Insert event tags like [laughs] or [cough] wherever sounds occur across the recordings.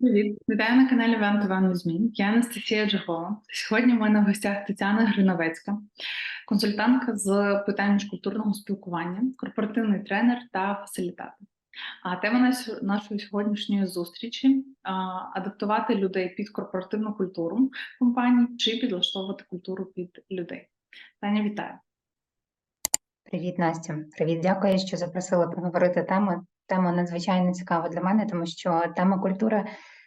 Привіт, вітаю на каналі Ван Ван Змін. Я Анастасія Джагова. Сьогодні в мене в гостях Тетяна Гриновецька, консультантка з питань міжкультурного спілкування, корпоративний тренер та фасилітатор. А тема нашої сьогоднішньої зустрічі адаптувати людей під корпоративну культуру компанії чи підлаштовувати культуру під людей. Таня, вітаю. Привіт, Настя. Привіт, дякую, що запросила проговорити тему. Тема надзвичайно цікава для мене, тому що тема культури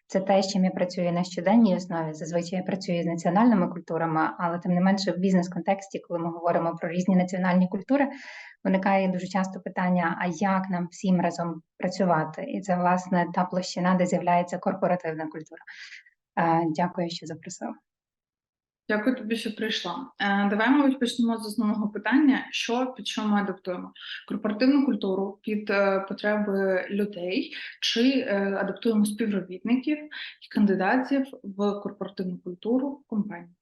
це те, з чим я працюю на щоденній основі. Зазвичай я працюю з національними культурами, але тим не менше в бізнес-контексті, коли ми говоримо про різні національні культури, виникає дуже часто питання: а як нам всім разом працювати? І це власне та площина, де з'являється корпоративна культура. Е, Дякую, що запросила. Дякую тобі, що прийшла. Е, Давай, мабуть, почнемо з основного питання: що під що ми адаптуємо? Корпоративну культуру під е, потреби людей, чи е, адаптуємо співробітників і кандидатів в корпоративну культуру компанії?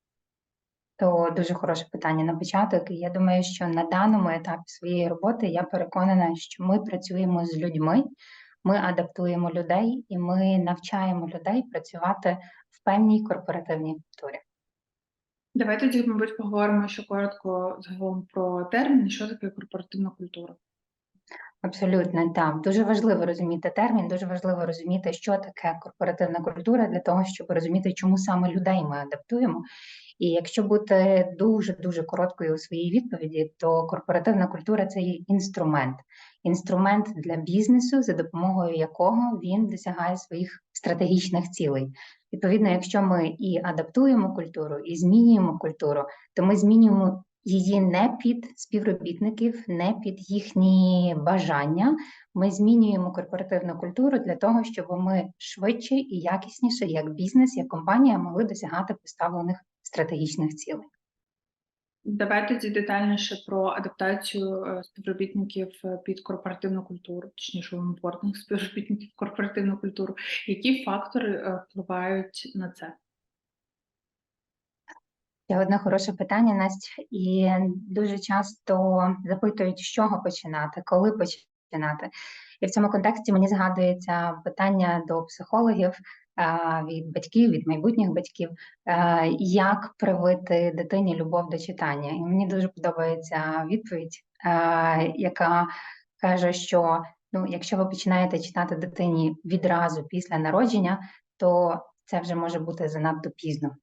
То дуже хороше питання на початок. І я думаю, що на даному етапі своєї роботи я переконана, що ми працюємо з людьми, ми адаптуємо людей і ми навчаємо людей працювати в певній корпоративній культурі. Давай тоді, мабуть, поговоримо ще коротко загалом про термін, що таке корпоративна культура. Абсолютно так. Дуже важливо розуміти термін, дуже важливо розуміти, що таке корпоративна культура для того, щоб розуміти, чому саме людей ми адаптуємо. І якщо бути дуже дуже короткою у своїй відповіді, то корпоративна культура це є інструмент, інструмент для бізнесу, за допомогою якого він досягає своїх стратегічних цілей. Відповідно, якщо ми і адаптуємо культуру, і змінюємо культуру, то ми змінюємо її не під співробітників, не під їхні бажання. Ми змінюємо корпоративну культуру для того, щоб ми швидше і якісніше, як бізнес, як компанія, могли досягати поставлених стратегічних цілей. Давай тоді детальніше про адаптацію е, співробітників е, під корпоративну культуру, точніше, імпортних співробітників корпоративну культуру. Які фактори е, впливають на це? Ще одне хороше питання, Настя, і дуже часто запитують, з чого починати, коли починати. І в цьому контексті мені згадується питання до психологів від батьків, від майбутніх батьків, як привити дитині любов до читання. І мені дуже подобається відповідь, яка каже, що ну, якщо ви починаєте читати дитині відразу після народження, то це вже може бути занадто пізно.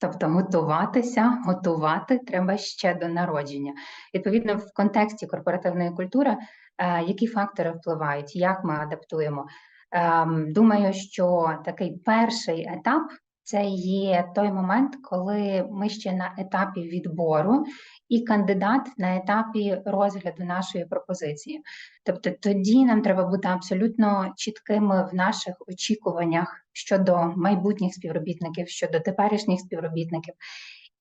Тобто готуватися, готувати треба ще до народження. Відповідно, в контексті корпоративної культури, е, які фактори впливають, як ми адаптуємо. Ем, Думаю, що такий перший етап це є той момент, коли ми ще на етапі відбору, і кандидат на етапі розгляду нашої пропозиції. Тобто тоді нам треба бути абсолютно чіткими в наших очікуваннях щодо майбутніх співробітників, щодо теперішніх співробітників.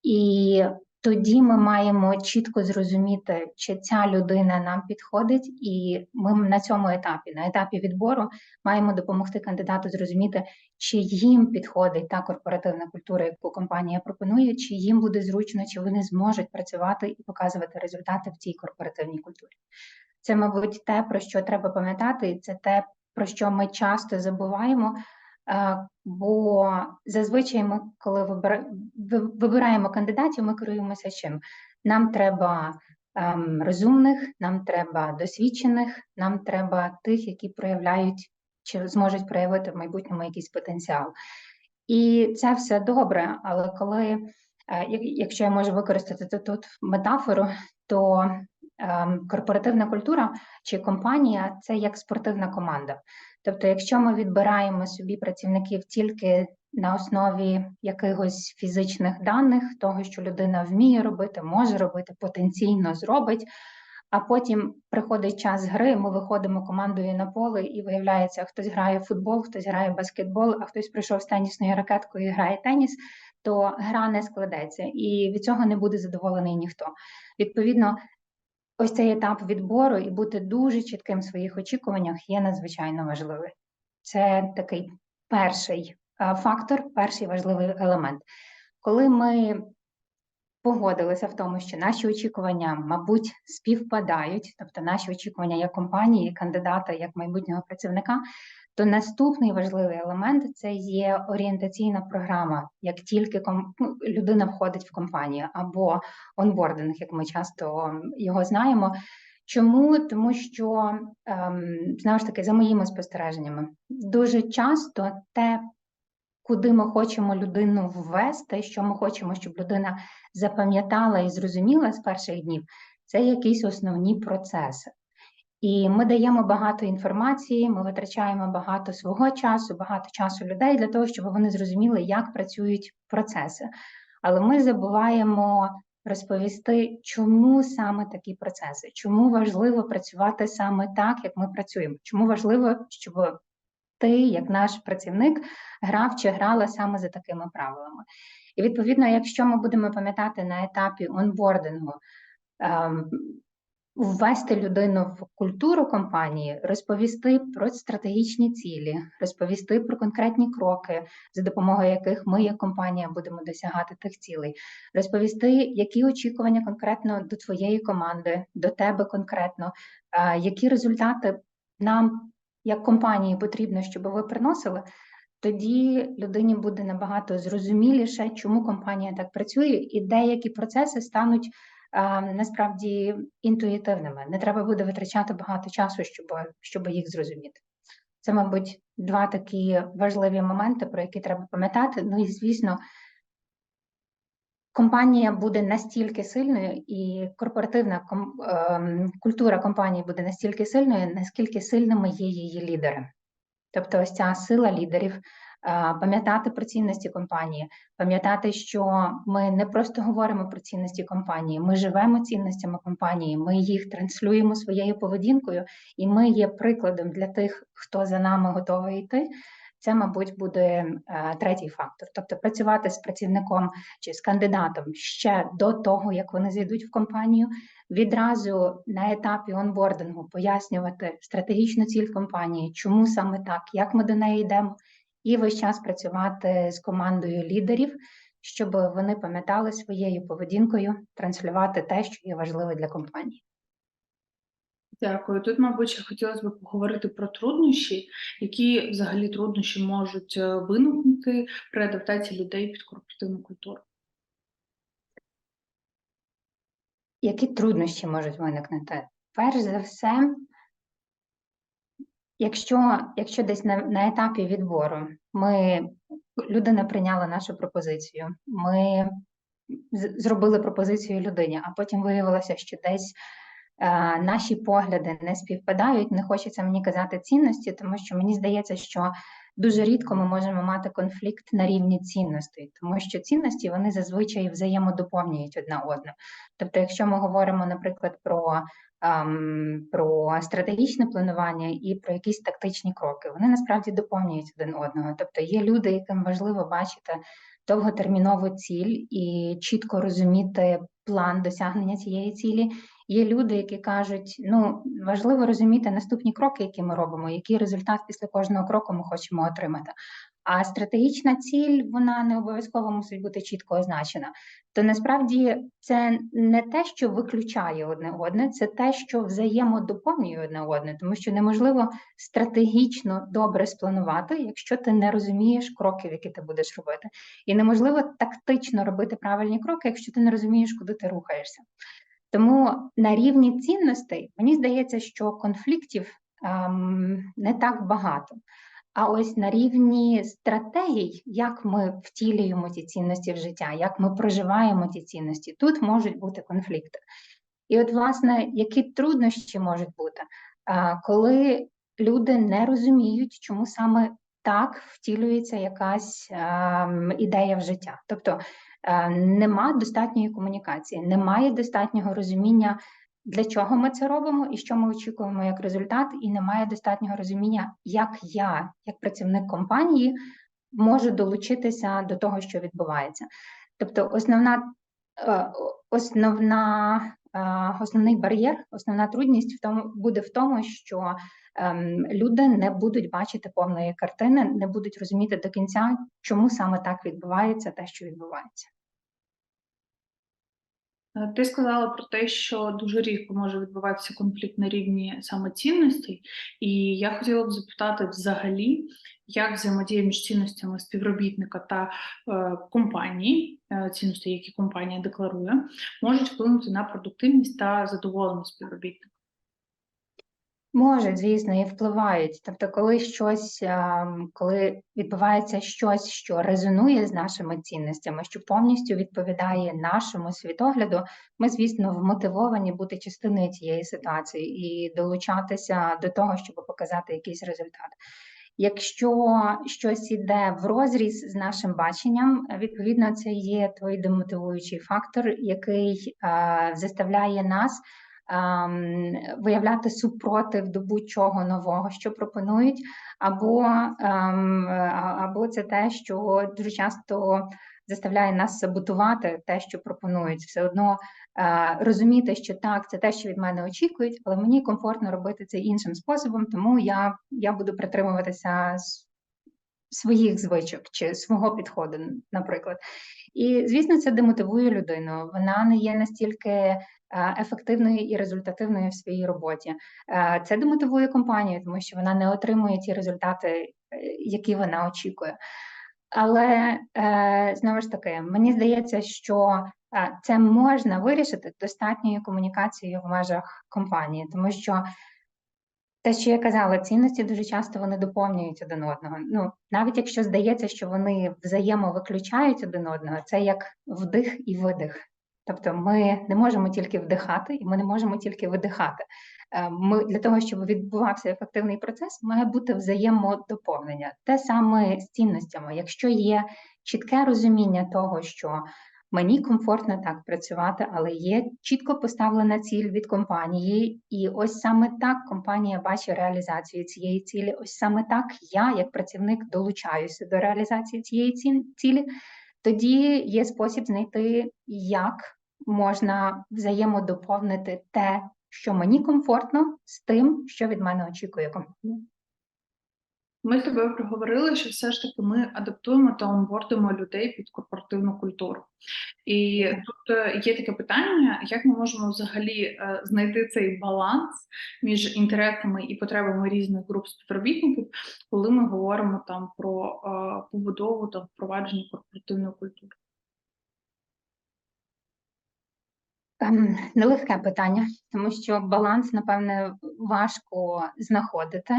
І тоді ми маємо чітко зрозуміти, чи ця людина нам підходить, і ми на цьому етапі, на етапі відбору, маємо допомогти кандидату зрозуміти, чи їм підходить та корпоративна культура, яку компанія пропонує, чи їм буде зручно, чи вони зможуть працювати і показувати результати в цій корпоративній культурі. Це, мабуть, те, про що треба пам'ятати, і це те, про що ми часто забуваємо. Е, Бо зазвичай ми, коли вибира- вибираємо кандидатів, ми керуємося чим? Нам треба ем, розумних, нам треба досвідчених, нам треба тих, які проявляють чи зможуть проявити в майбутньому якийсь потенціал. І це все добре, але коли, е, якщо я можу використати тут- тут метафору, то ем, корпоративна культура чи компанія це як спортивна команда. Тобто, якщо ми відбираємо собі працівників тільки на основі якихось фізичних даних, того, що людина вміє робити, може робити, потенційно зробить, а потім приходить час гри, ми виходимо командою на поле, і виявляється, хтось грає в футбол, хтось грає в баскетбол, а хтось прийшов з тенісною ракеткою і грає теніс, то гра не складеться, і від цього не буде задоволений ніхто. Відповідно, ось цей етап відбору і бути дуже чітким в своїх очікуваннях є надзвичайно важливий. Це такий перший е, фактор, перший важливий елемент. Коли ми погодилися в тому, що наші очікування, мабуть, співпадають, тобто наші очікування як компанії, як кандидата, як майбутнього працівника, то наступний важливий елемент це є орієнтаційна програма. Як тільки ком- ну, людина входить в компанію, або онбординг, як ми часто його знаємо. Чому? Тому що ем, знову ж таки, за моїми спостереженнями, дуже часто те, куди ми хочемо людину ввести, що ми хочемо, щоб людина запам'ятала і зрозуміла з перших днів, це якісь основні процеси. І ми даємо багато інформації, ми витрачаємо багато свого часу, багато часу людей для того, щоб вони зрозуміли, як працюють процеси. Але ми забуваємо розповісти, чому саме такі процеси, чому важливо працювати саме так, як ми працюємо, чому важливо, щоб ти, як наш працівник, грав чи грала саме за такими правилами. І відповідно, якщо ми будемо пам'ятати на етапі онбордингу, ем, ввести людину в культуру компанії, розповісти про стратегічні цілі, розповісти про конкретні кроки, за допомогою яких ми, як компанія, будемо досягати тих цілей, розповісти, які очікування конкретно до твоєї команди, до тебе конкретно, які результати нам, як компанії, потрібно, щоб ви приносили. Тоді людині буде набагато зрозуміліше, чому компанія так працює, і деякі процеси стануть насправді інтуїтивними. Не треба буде витрачати багато часу, щоб, щоб їх зрозуміти. Це, мабуть, два такі важливі моменти, про які треба пам'ятати. Ну і звісно, компанія буде настільки сильною, і корпоративна ем, культура компанії буде настільки сильною, наскільки сильними є її лідери. Тобто, ось ця сила лідерів, пам'ятати про цінності компанії, пам'ятати, що ми не просто говоримо про цінності компанії, ми живемо цінностями компанії, ми їх транслюємо своєю поведінкою, і ми є прикладом для тих, хто за нами готовий йти. Це, мабуть, буде е, третій фактор, тобто працювати з працівником чи з кандидатом ще до того, як вони зайдуть в компанію, відразу на етапі онбордингу пояснювати стратегічну ціль компанії, чому саме так, як ми до неї йдемо, і весь час працювати з командою лідерів, щоб вони пам'ятали своєю поведінкою транслювати те, що є важливе для компанії. Дякую. Тут, мабуть, хотілося б поговорити про труднощі, які взагалі труднощі можуть е, виникнути при адаптації людей під корпоративну культуру. Які труднощі можуть виникнути? Перш за все, якщо, якщо десь на, на етапі відбору ми людина прийняла нашу пропозицію, ми зробили пропозицію людині, а потім виявилося, що десь е, наші погляди не співпадають. Не хочеться мені казати цінності, тому що мені здається, що дуже рідко ми можемо мати конфлікт на рівні цінностей, тому що цінності вони зазвичай взаємодоповнюють одна одну. Тобто, якщо ми говоримо, наприклад, про ем, про стратегічне планування і про якісь тактичні кроки. Вони насправді доповнюють один одного. Тобто є люди, яким важливо бачити довготермінову ціль і чітко розуміти план досягнення цієї цілі. Є люди, які кажуть, ну важливо розуміти наступні кроки, які ми робимо, який результат після кожного кроку ми хочемо отримати. А стратегічна ціль вона не обов'язково мусить бути чітко означена. То насправді це не те, що виключає одне одне, це те, що взаємодоповнює одне одне, тому що неможливо стратегічно добре спланувати, якщо ти не розумієш кроків, які ти будеш робити, і неможливо тактично робити правильні кроки, якщо ти не розумієш, куди ти рухаєшся. Тому на рівні цінностей мені здається, що конфліктів ем, не так багато. А ось на рівні стратегій, як ми втілюємо ці цінності в життя, як ми проживаємо ці цінності, тут можуть бути конфлікти. І от, власне, які труднощі можуть бути, коли люди не розуміють, чому саме так втілюється якась ем, ідея в життя. Тобто е, нема достатньої комунікації, немає достатнього розуміння, для чого ми це робимо і що ми очікуємо як результат, і немає достатнього розуміння, як я, як працівник компанії, можу долучитися до того, що відбувається. Тобто, основна, е, основна, е, основний бар'єр, основна трудність в тому буде в тому, що ем, люди не будуть бачити повної картини, не будуть розуміти до кінця, чому саме так відбувається те, що відбувається. Е, Ти сказала про те, що дуже рідко може відбуватися конфлікт на рівні саме цінностей, і я хотіла б запитати взагалі, як взаємодія між цінностями співробітника та е, компанії, е, цінності, які компанія декларує, можуть вплинути на продуктивність та задоволеність співробітника. Можуть, звісно, і впливають. Тобто, коли щось, ем, коли відбувається щось, що резонує з нашими цінностями, що повністю відповідає нашому світогляду, ми, звісно, вмотивовані бути частиною цієї ситуації і долучатися до того, щоб показати якийсь результат. Якщо щось іде в розріз з нашим баченням, відповідно, це є той демотивуючий фактор, який е, заставляє нас виявляти супротив до будь-чого нового, що пропонують, або, ем, або це те, що дуже часто заставляє нас саботувати те, що пропонують, все одно е, розуміти, що так, це те, що від мене очікують, але мені комфортно робити це іншим способом, тому я, я буду притримуватися своїх звичок чи свого підходу, наприклад. І звісно, це демотивує людину. Вона не є настільки е, ефективною і результативною в своїй роботі. Е, Це демотивує компанію, тому що вона не отримує ті результати, е, які вона очікує. Але знову ж таки, мені здається, що це можна вирішити достатньою комунікацією в межах компанії, тому що те, що я казала, цінності дуже часто вони доповнюють один одного. Ну, навіть якщо здається, що вони взаємовиключають один одного, це як вдих і видих. Тобто ми не можемо тільки вдихати, і ми не можемо тільки видихати. Е, Ми для того, щоб відбувався ефективний процес, має бути взаємодоповнення. Те саме з цінностями. Якщо є чітке розуміння того, що Мені комфортно так працювати, але є чітко поставлена ціль від компанії, і ось саме так компанія бачить реалізацію цієї цілі. Ось саме так я, як працівник, долучаюся до реалізації цієї цілі. Тоді є спосіб знайти, як можна взаємодоповнити те, що мені комфортно, з тим, що від мене очікує компанія. Ми з тобою проговорили, що все ж таки ми адаптуємо та онбордимо людей під корпоративну культуру. І тут е, є таке питання, як ми можемо взагалі е, знайти цей баланс між інтересами і потребами різних груп співробітників, коли ми говоримо там про е, побудову та впровадження корпоративної культури. Нелегке питання, тому що баланс, напевне, важко знаходити,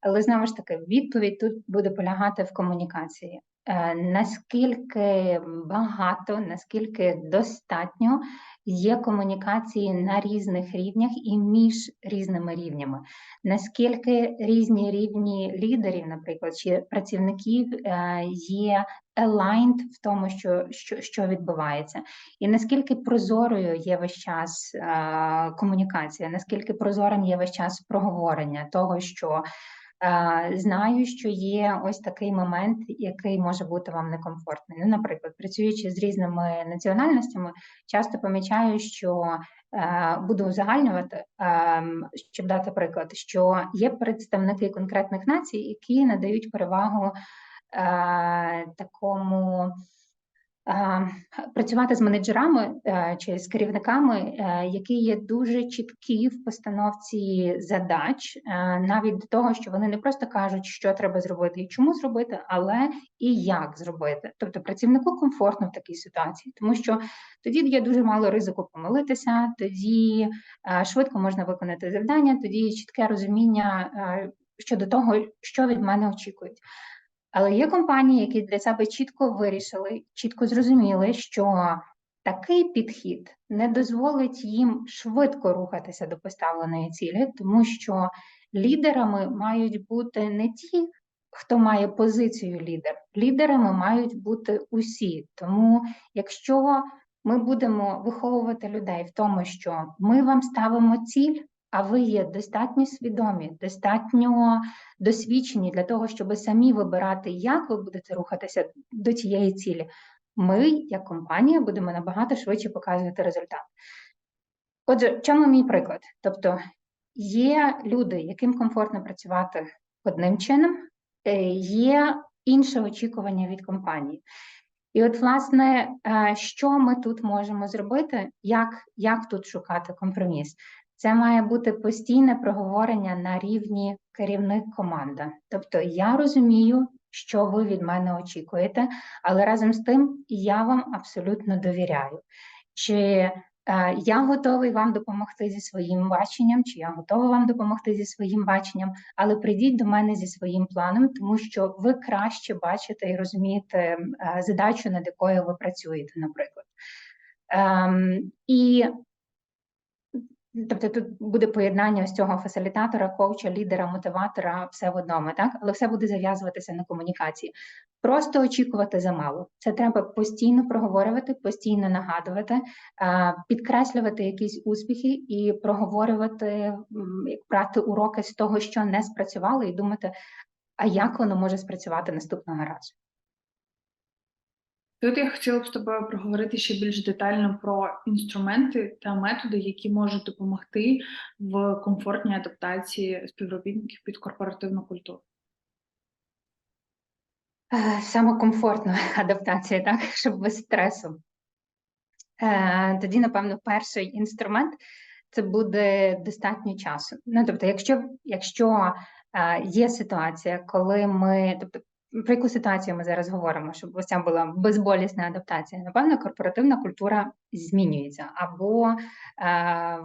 але знову ж таки, відповідь тут буде полягати в комунікації. Е, Наскільки багато, наскільки достатньо є комунікації на різних рівнях і між різними рівнями, наскільки різні рівні лідерів, наприклад, чи працівників е, є aligned в тому, що, що, що відбувається. І наскільки прозорою є весь час е, комунікація, наскільки прозорим є весь час проговорення того, що знаю, що є ось такий момент, який може бути вам некомфортний. Ну, наприклад, працюючи з різними національностями, часто помічаю, що е, буду узагальнювати, е, щоб дати приклад, що є представники конкретних націй, які надають перевагу е, такому працювати з менеджерами е, чи з керівниками, е, які є дуже чіткі в постановці задач, е, навіть до того, що вони не просто кажуть, що треба зробити і чому зробити, але і як зробити. Тобто працівнику комфортно в такій ситуації, тому що тоді є дуже мало ризику помилитися, тоді швидко можна виконати завдання, тоді є чітке розуміння щодо того, що від мене очікують. Але є компанії, які для себе чітко вирішили, чітко зрозуміли, що такий підхід не дозволить їм швидко рухатися до поставленої цілі, тому що лідерами мають бути не ті, хто має позицію лідер. Лідерами мають бути усі. Тому, якщо ми будемо виховувати людей в тому, що ми вам ставимо ціль, а ви є достатньо свідомі, достатньо досвідчені для того, щоб самі вибирати, як ви будете рухатися до цієї цілі, ми, як компанія, будемо набагато швидше показувати результат. Отже, в чому мій приклад? Тобто є люди, яким комфортно працювати одним чином, е, є інше очікування від компанії. І от, власне, е, що ми тут можемо зробити, як, як тут шукати компроміс? Це має бути постійне проговорення на рівні керівник команда. Тобто я розумію, що ви від мене очікуєте, але разом з тим я вам абсолютно довіряю. Чи е, я готовий вам допомогти зі своїм баченням, чи я готова вам допомогти зі своїм баченням, але прийдіть до мене зі своїм планом, тому що ви краще бачите і розумієте е, задачу, над якою ви працюєте, наприклад. Ем, і Тобто тут буде поєднання ось цього фасилітатора, коуча, лідера, мотиватора, все в одному, так? Але все буде зав'язуватися на комунікації. Просто очікувати замало. Це треба постійно проговорювати, постійно нагадувати, підкреслювати якісь успіхи і проговорювати, брати уроки з того, що не спрацювало, і думати, а як воно може спрацювати наступного разу. Тут я хотіла б з тобою проговорити ще більш детально про інструменти та методи, які можуть допомогти в комфортній адаптації співробітників під корпоративну культуру. Е, Саме комфортна [laughs] адаптація, так, щоб без стресу. Е, Тоді, напевно, перший інструмент це буде достатньо часу. Ну, тобто, якщо, якщо е, є ситуація, коли ми, тобто, про яку ситуацію ми зараз говоримо, щоб ось ця була безболісна адаптація, напевно, корпоративна культура змінюється або е,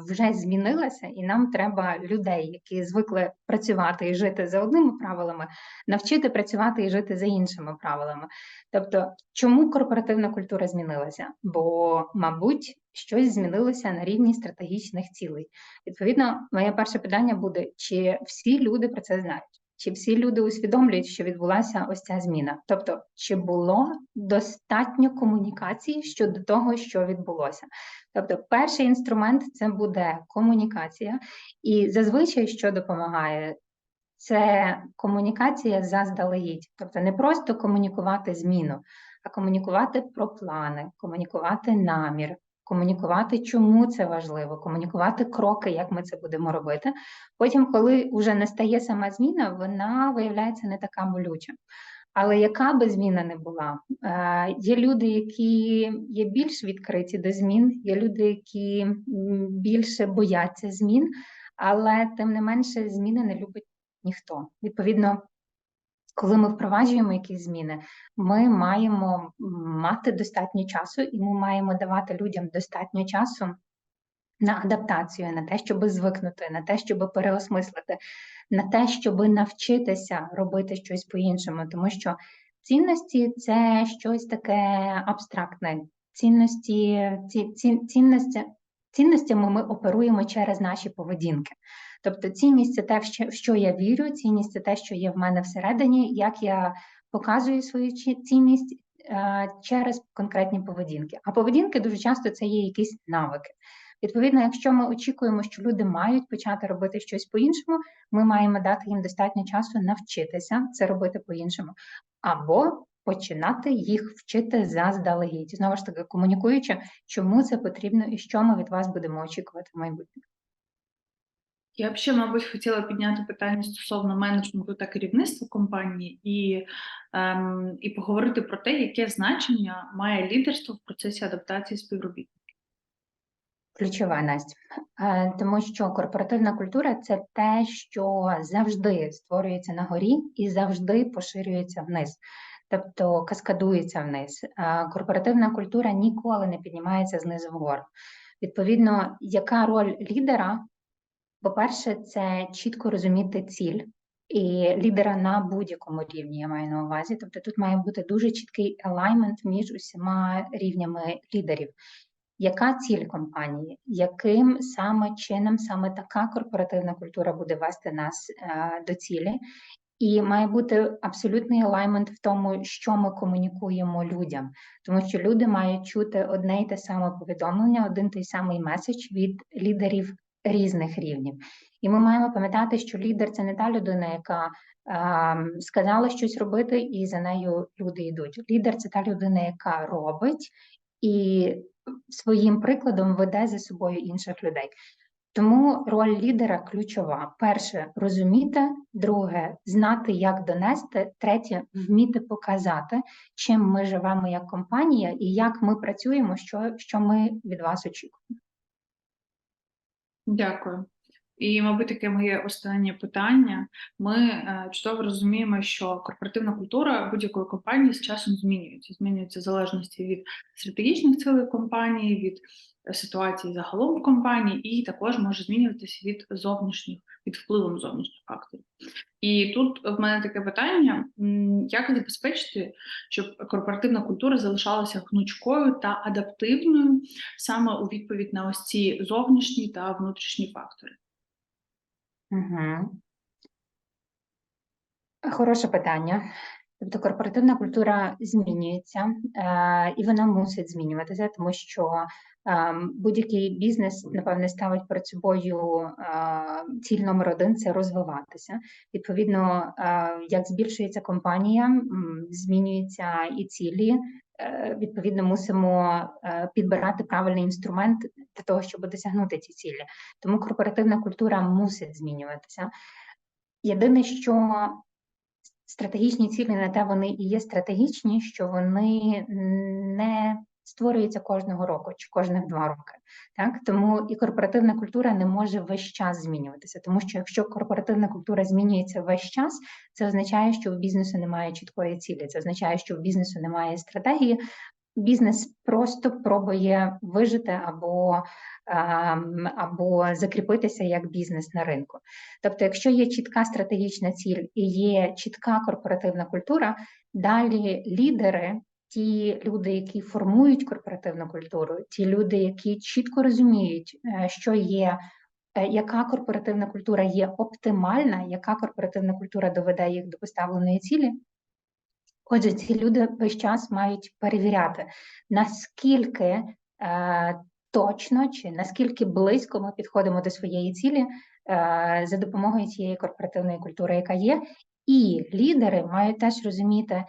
вже змінилася, і нам треба людей, які звикли працювати і жити за одними правилами, навчити працювати і жити за іншими правилами. Тобто, чому корпоративна культура змінилася? Бо, мабуть, щось змінилося на рівні стратегічних цілей. Відповідно, моє перше питання буде: чи всі люди про це знають? Чи всі люди усвідомлюють, що відбулася ось ця зміна? Тобто, чи було достатньо комунікації щодо того, що відбулося? Тобто, перший інструмент це буде комунікація, і зазвичай що допомагає, це комунікація заздалегідь, тобто не просто комунікувати зміну, а комунікувати про плани, комунікувати намір, комунікувати, чому це важливо, комунікувати кроки, як ми це будемо робити. Потім, коли вже не стає сама зміна, вона виявляється не така болюча. Але яка би зміна не була, е, є люди, які є більш відкриті до змін, є люди, які більше бояться змін, але тим не менше зміни не любить ніхто. Відповідно, коли ми впроваджуємо якісь зміни, ми маємо мати достатньо часу, і ми маємо давати людям достатньо часу на адаптацію, на те, щоб звикнути, на те, щоб переосмислити, на те, щоб навчитися робити щось по-іншому, тому що цінності це щось таке абстрактне. Цінності, ці, ці, цінності, цінностями ми оперуємо через наші поведінки. Тобто цінність це те, в що, я вірю, цінність це те, що є в мене всередині, як я показую свою цінність е, через конкретні поведінки. А поведінки дуже часто це є якісь навики. Відповідно, якщо ми очікуємо, що люди мають почати робити щось по-іншому, ми маємо дати їм достатньо часу навчитися це робити по-іншому, або починати їх вчити заздалегідь. Знову ж таки, комунікуючи, чому це потрібно і що ми від вас будемо очікувати в майбутньому. Я б ще, мабуть, хотіла підняти питання стосовно менеджменту та керівництва компанії і, ем, і поговорити про те, яке значення має лідерство в процесі адаптації співробітників. Ключова Настя, Е, тому що корпоративна культура це те, що завжди створюється на горі і завжди поширюється вниз, тобто каскадується вниз. Е, Корпоративна культура ніколи не піднімається знизу вгору. Відповідно, яка роль лідера? По-перше, це чітко розуміти ціль і лідера на будь-якому рівні, я маю на увазі. Тобто тут має бути дуже чіткий алаймент між усіма рівнями лідерів. Яка ціль компанії? Яким саме чином саме така корпоративна культура буде вести нас е, до цілі? І має бути абсолютний алаймент в тому, що ми комунікуємо людям, тому що люди мають чути одне й те саме повідомлення, один той самий меседж від лідерів різних рівнів. І ми маємо пам'ятати, що лідер це не та людина, яка е, сказала щось робити, і за нею люди йдуть. Лідер це та людина, яка робить і своїм прикладом веде за собою інших людей. Тому роль лідера ключова. Перше розуміти, друге знати, як донести, третє вміти показати, чим ми живемо як компанія і як ми працюємо, що, що ми від вас очікуємо. Дякую. І, мабуть, таке моє останнє питання. Ми е, чудово розуміємо, що корпоративна культура будь-якої компанії з часом змінюється. Змінюється в залежності від стратегічних цілей компанії, від ситуації загалом в компанії, і також може змінюватися від зовнішніх, від впливом зовнішніх факторів. І тут в мене таке питання: як забезпечити, щоб корпоративна культура залишалася гнучкою та адаптивною саме у відповідь на ось ці зовнішні та внутрішні фактори? Угу. Хороше питання. Тобто корпоративна культура змінюється, е, і вона мусить змінюватися, тому що будь-який бізнес, напевне, ставить перед собою ціль номер один це розвиватися. Відповідно, як збільшується компанія, змінюються і цілі. Е, Відповідно, мусимо е, підбирати правильний інструмент для того, щоб досягнути ці цілі. Тому корпоративна культура мусить змінюватися. Єдине, що стратегічні цілі на те вони і є стратегічні, що вони не створюються кожного року чи кожних два роки. Так тому і корпоративна культура не може весь час змінюватися, тому що якщо корпоративна культура змінюється весь час, це означає, що у бізнесу немає чіткої цілі. Це означає, що у бізнесу немає стратегії. Бізнес просто пробує вижити або, ем, або закріпитися як бізнес на ринку. Тобто, якщо є чітка стратегічна ціль і є чітка корпоративна культура, далі лідери, ті люди, які формують корпоративну культуру, ті люди, які чітко розуміють, е, що є. е, Яка корпоративна культура є оптимальна, яка корпоративна культура доведе їх до поставленої цілі? Отже, ці люди весь час мають перевіряти, наскільки е, точно чи наскільки близько ми підходимо до своєї цілі е, за допомогою цієї корпоративної культури, яка є, і лідери мають теж розуміти,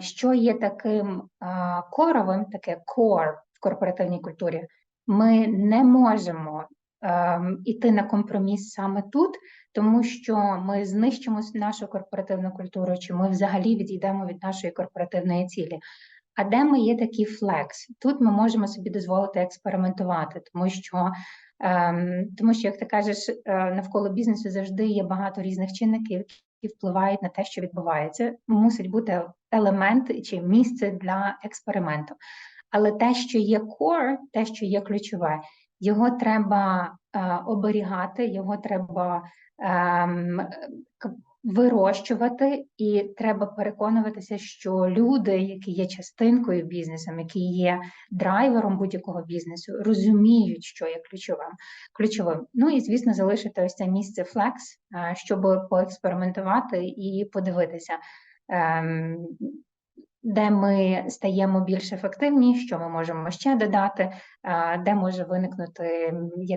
що є таким е, коровим, таке core в корпоративній культурі. Ми не можемо ем, іти на компроміс саме тут, тому що ми знищимо нашу корпоративну культуру, чи ми взагалі відійдемо від нашої корпоративної цілі. А де ми є такі флекс? Тут ми можемо собі дозволити експериментувати, тому що, ем, тому що, як ти кажеш, е, навколо бізнесу завжди є багато різних чинників, які впливають на те, що відбувається. Мусить бути елемент чи місце для експерименту. Але те, що є core, те, що є ключове, його треба е, оберігати, його треба к- вирощувати, і треба переконуватися, що люди, які є частинкою бізнесу, які є драйвером будь-якого бізнесу, розуміють, що є ключовим. ключовим. Ну і звісно, залишити ось це місце Flex, е, щоб поекспериментувати і подивитися. Де ми стаємо більш ефективні, що ми можемо ще додати, де може виникнути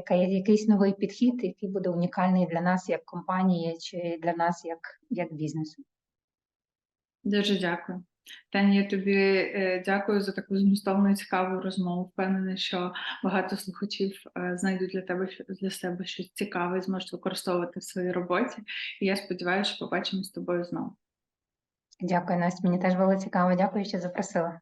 якийсь новий підхід, який буде унікальний для нас як компанії чи для нас як, як бізнесу. Дуже дякую. Таня, я тобі е, дякую за таку змістовну і цікаву розмову. Впевнена, що багато слухачів е, знайдуть для тебе для себе щось цікаве і зможуть використовувати в своїй роботі. І я сподіваюся, що побачимо з тобою знову. Дякую, Настя. Мені теж було цікаво. Дякую, що запросила.